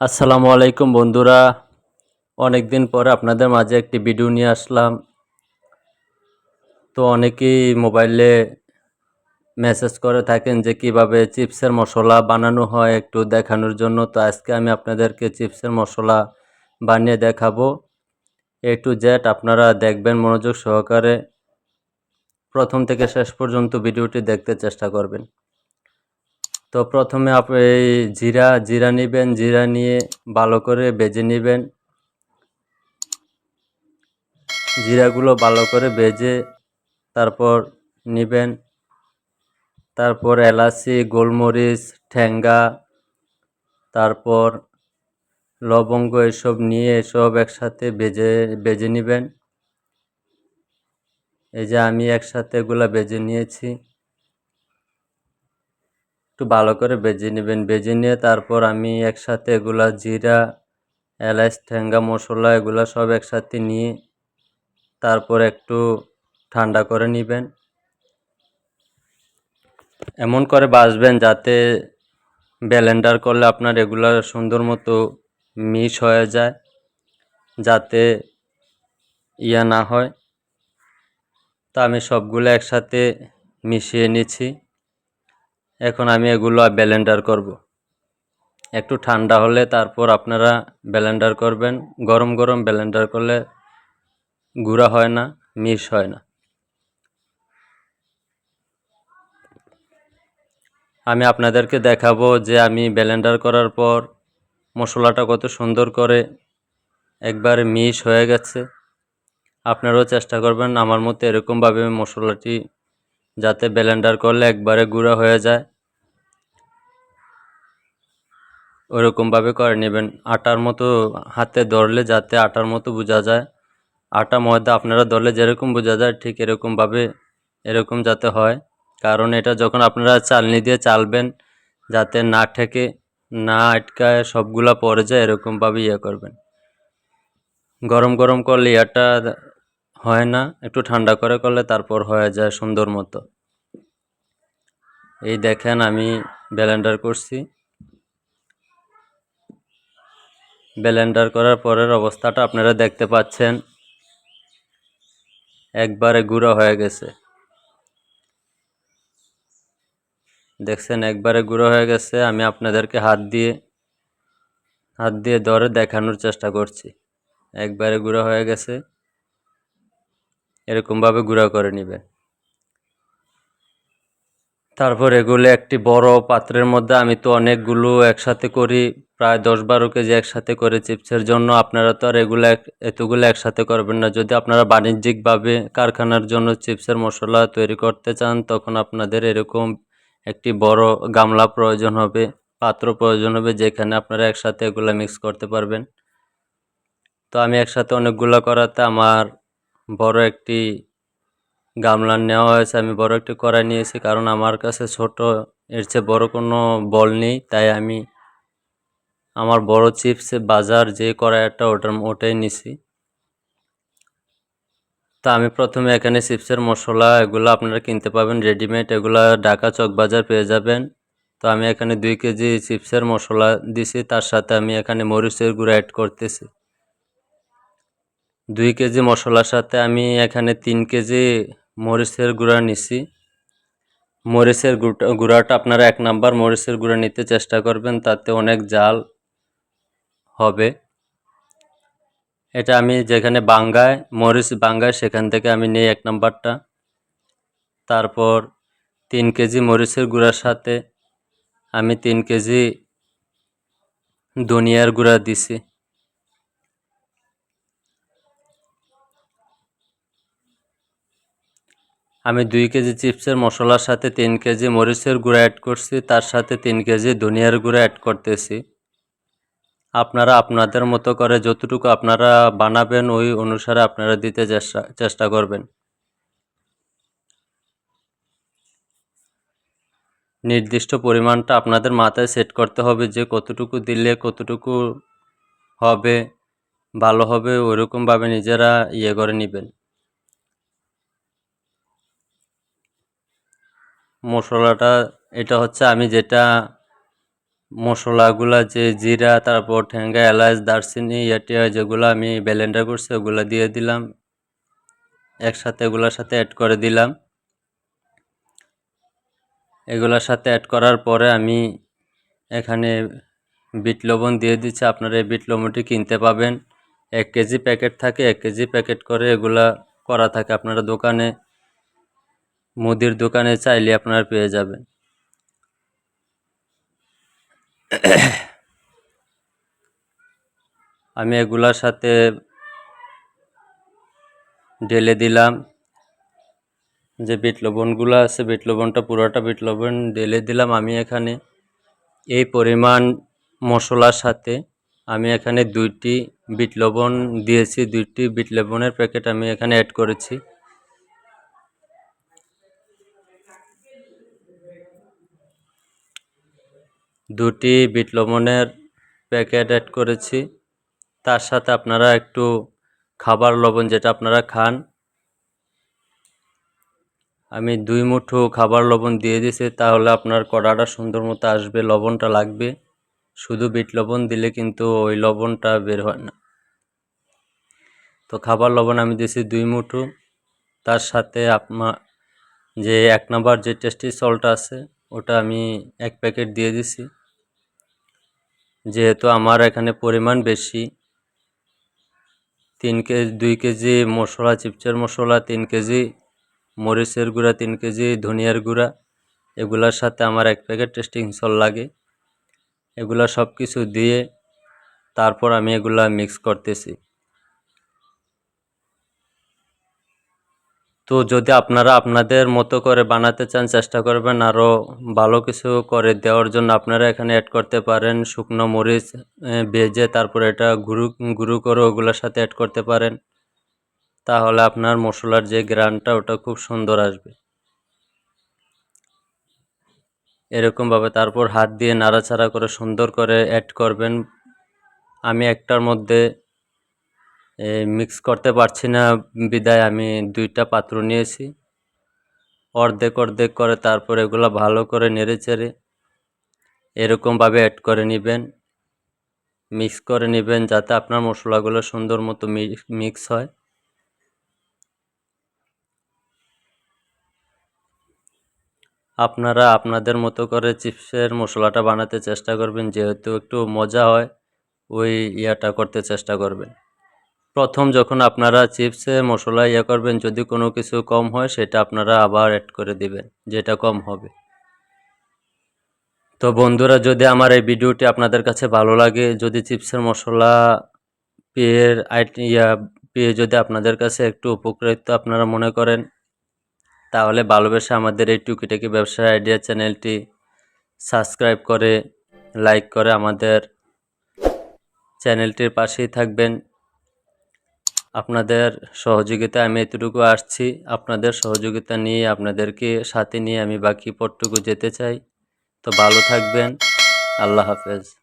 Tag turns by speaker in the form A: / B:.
A: আসসালামু আলাইকুম বন্ধুরা। অনেক দিন পরে আপনাদের মাঝে একটি ভিডিও নিয়ে আসলাম। তো অনেকেই মোবাইলে মেসেজ করে থাকেন যে, কীভাবে চিপসের মশলা বানানো হয় একটু দেখানোর জন্য। তো আজকে আমি আপনাদেরকে চিপসের মশলা বানিয়ে দেখাবো। এ টু জেড আপনারা দেখবেন মনোযোগ সহকারে। প্রথম থেকে শেষ পর্যন্ত ভিডিওটি দেখতে চেষ্টা করবেন। তো প্রথমে আপনি এই জিরা জিরা নেবেন, জিরা নিয়ে ভালো করে বেজে নেবেন। জিরাগুলো ভালো করে বেজে তারপর নেবেন। তারপর এলাচি, গোলমরিচ ঠ্যাঙ্গা তারপর লবঙ্গ এসব নিয়ে এসব একসাথে বেজে বেজে নেবেন। এই যে আমি একসাথে এগুলো বেজে নিয়েছি। একটু ভালো করে বেজে নেবেন। বেজে নিয়ে তারপর আমি একসাথে এগুলা জিরা, এলাচ, ঠেঙ্গা, মশলা এগুলা সব একসাথে নিয়ে তারপর একটু ঠান্ডা করে নেবেন। এমন করে বাসবেন যাতে ব্লেন্ডার করলে আপনার এগুলা সুন্দর মতো মিস হয়ে যায়, যাতে ইয়া না হয়। তা আমি সবগুলো একসাথে মিশিয়ে নিচ্ছি। এখন আমি এগুলো ব্লেন্ডার করব। একটু ঠান্ডা হলে তারপর আপনারা ব্লেন্ডার করবেন। গরম গরম ব্লেন্ডার করলে গুঁড়া হয় না, মিশ হয় না। আমি আপনাদেরকে দেখাবো যে আমি ব্লেন্ডার করার পর মশলাটা কত সুন্দর করে একবারে মিশ হয়ে গেছে। আপনারাও চেষ্টা করবেন আমার মতো এরকমভাবে মশলাটি যাতে ব্লেন্ডার করলে একবারে গুঁড়া হয়ে যায়। ওরকমভাবে করে নেবেন। আটার মতো হাতে ধরলে যাতে আটার মতো বোঝা যায়। আটা ময়দা আপনারা ধরলে যেরকম বোঝা যায়, ঠিক এরকমভাবে এরকম যাতে হয়। কারণ এটা যখন আপনারা চালনি দিয়ে চালবেন, যাতে না ঠেকে, না আটকায়, সবগুলা পড়ে যায় এরকমভাবে ইয়ে করবেন। গরম গরম করলে ইয়াটা হয় না, একটু ঠান্ডা করে করলে তারপর হয়ে যায় সুন্দর মতো। এই দেখেন আমি ব্লেন্ডার করছি। ব্লেন্ডার করার পরের অবস্থাটা আপনারা দেখতে পাচ্ছেন। একবারে গুঁড়ো হয়ে গেছে। দেখছেন, একবারে গুঁড়ো হয়ে গেছে। আমি আপনাদেরকে হাত দিয়ে হাত দিয়ে ধরে দেখানোর চেষ্টা করছি। একবারে গুঁড়ো হয়ে গেছে। এরকমভাবে গুঁড়া করে নিবে তারপর এগুলো একটি বড় পাত্রের মধ্যে আমি তো অনেকগুলো একসাথে করি, প্রায় দশ বারো কেজি একসাথে করে চিপসের জন্য। আপনারা তো আর এগুলো এতগুলো একসাথে করবেন না। যদি আপনারা বাণিজ্যিকভাবে কারখানার জন্য চিপসের মশলা তৈরি করতে চান, তখন আপনাদের এরকম একটি বড় গামলা প্রয়োজন হবে, পাত্র প্রয়োজন হবে, যেখানে আপনারা একসাথে এগুলো মিক্স করতে পারবেন। তো আমি একসাথে অনেকগুলো করাতে আমার বড় একটি গামলা নেওয়া হয়েছে, আমি বড় একটি কড়াই নিয়েছি কারণ আমার কাছে ছোট, এর চেয়ে বড় কোনো বল নেই, তাই আমি আমার বড় চিপসে বাজার যে কড়াইটা ওটার ওটাই নিছি। তা আমি প্রথমে এখানে চিপসের মশলা এগুলো আপনারা কিনতে পাবেন, রেডিমেড এগুলো ঢাকা চক বাজার পেয়ে যাবেন। তো আমি এখানে দুই কেজি চিপসের মশলা দিছি, তার সাথে আমি এখানে মরিচের গুঁড়ো অ্যাড করতেছি। দুই কেজি মশলার সাথে আমি এখানে তিন কেজি মরিচের গুঁড়া নিছি। মরিচের গুঁড়াটা আপনারা এক নাম্বার মরিচের গুঁড়া নিতে চেষ্টা করবেন, তাতে অনেক জাল হবে। এটা আমি যেখানে বাঙ্গায় মরিচ বাঙ্গায় সেখান থেকে আমি নিই এক নাম্বারটা। তারপর তিন কেজি মরিচের গুঁড়ার সাথে আমি তিন কেজি দুনিয়ার গুঁড়া দিছি। আমি দুই কেজি চিপসের মশলার সাথে তিন কেজি মরিচের গুঁড়া অ্যাড করছি, তার সাথে তিন কেজি ধনিয়ার গুঁড়া অ্যাড করতেছি। আপনারা আপনাদের মতো করে যতটুকু আপনারা বানাবেন, ওই অনুসারে আপনারা দিতে চেষ্টা চেষ্টা করবেন। নির্দিষ্ট পরিমাণটা আপনাদের মাথায় সেট করতে হবে যে কতটুকু দিলে কতটুকু হবে, ভালো হবে, ওইরকমভাবে নিজেরা ইয়ে করে নেবেন। মশলাটা, এটা হচ্ছে আমি যেটা মশলাগুলা, যে জিরা, তারপর ঠেঙ্গা, এলাচ, দারচিনি, ইয়াটিয়া, যেগুলো আমি ব্লেন্ডার করছি, ওগুলো দিয়ে দিলাম। একসাথে এগুলোর সাথে অ্যাড করে দিলাম। এগুলোর সাথে অ্যাড করার পরে আমি এখানে বিট লবণ দিয়ে দিচ্ছি। আপনারা এই বিট লবণটি কিনতে পাবেন। এক কেজি প্যাকেট থাকে, এক কেজি প্যাকেট করে এগুলা করা থাকে আপনারা দোকানে। মুদির দোকানে চাইলে আপনারা পেয়ে যাবেন। আমি এগুলার সাথে ঢেলে দিলাম। যে বিট লবণগুলো আছে, বিট লবণটা, পুরোটা বিট লবণ ঢেলে দিলাম আমি এখানে। এই পরিমাণ মশলার সাথে আমি এখানে দুইটি বিট লবণ দিয়েছি, দুইটি বিট লবণের প্যাকেট আমি এখানে অ্যাড করেছি। দুটি বিট লবণের প্যাকেট অ্যাড করেছি। তার সাথে আপনারা একটু খাবার লবণ যেটা আপনারা খান। আমি দুই মুঠো খাবার লবণ দিয়ে দিছি, তাহলে আপনার কড়াটা সুন্দর মতো আসবে, লবণটা লাগবে। শুধু বিট লবণ দিলে কিন্তু ওই লবণটা বের হয় না। তো খাবার লবণ আমি দিয়েছি দুই মুঠো। তার সাথে আপনার যে এক নাম্বার যে টেস্টি সল্ট আছে, ওটা আমি এক প্যাকেট দিয়ে দিছি। যেহেতু আমার এখানে পরিমাণ বেশি, তিন কেজি দুই কেজি মশলা চিপচার মশলা, তিন কেজি মরিচের গুঁড়া, তিন কেজি ধনিয়ার গুঁড়া, এগুলোর সাথে আমার এক প্যাকেট টেস্টিং সল লাগে। এগুলা সব কিছু দিয়ে তারপর আমি এগুলা মিক্স করতেছি। তো যদি আপনারা আপনাদের মতো করে বানাতে চান, চেষ্টা করবেন আরও ভালো কিছু করে দেওয়ার জন্য। আপনারা এখানে অ্যাড করতে পারেন শুকনো মরিচ ভেজে তারপর এটা গুঁড়ো গুঁড়ো করে ওগুলোর সাথে অ্যাড করতে পারেন। তাহলে আপনার মশলার যে গ্রানটা, ওটা খুব সুন্দর আসবে। এরকমভাবে তারপর হাত দিয়ে নাড়াচাড়া করে সুন্দর করে অ্যাড করবেন। আমি একটার মধ্যে মিক্স করতে পারছি না। বিদায়, আমি দুইটা পাত্র নিয়েছি। অর্ধেক অর্ধেক করে তারপর এগুলো ভালো করে নেড়ে চেড়ে এরকমভাবে অ্যাড করে নেবেন। মিক্স করে নেবেন যাতে আপনার মশলাগুলো সুন্দর মতো মিক্স হয়। আপনারা আপনাদের মতো করে চিপসের মশলাটা বানাতে চেষ্টা করবেন। যেহেতু একটু মজা হয়, ওই ইয়াটা করতে চেষ্টা করবেন। প্রথম যখন আপনারা চিপসে মশলা ইয়ে করবেন, যদি কোনো কিছু কম হয়, সেটা আপনারা আবার অ্যাড করে দিবেন, যেটা কম হবে। তো বন্ধুরা, যদি আমার এই ভিডিওটি আপনাদের কাছে ভালো লাগে, যদি চিপসের মশলা পেয়ে ইয়া পেয়ে যদি আপনাদের কাছে একটু উপকৃত আপনারা মনে করেন, তাহলে ভালোবেসে আমাদের এই টুকিটাকি ব্যবসার আইডিয়া চ্যানেলটি সাবস্ক্রাইব করে, লাইক করে আমাদের চ্যানেলটির পাশেই থাকবেন। আপনাদের সহযোগিতা আমি এতটুকু আসছি। আপনাদের সহযোগিতা নিয়ে, আপনাদেরকে সাথে নিয়ে আমি বাকি পটটুকু যেতে চাই। তো ভালো থাকবেন। আল্লাহ হাফেজ।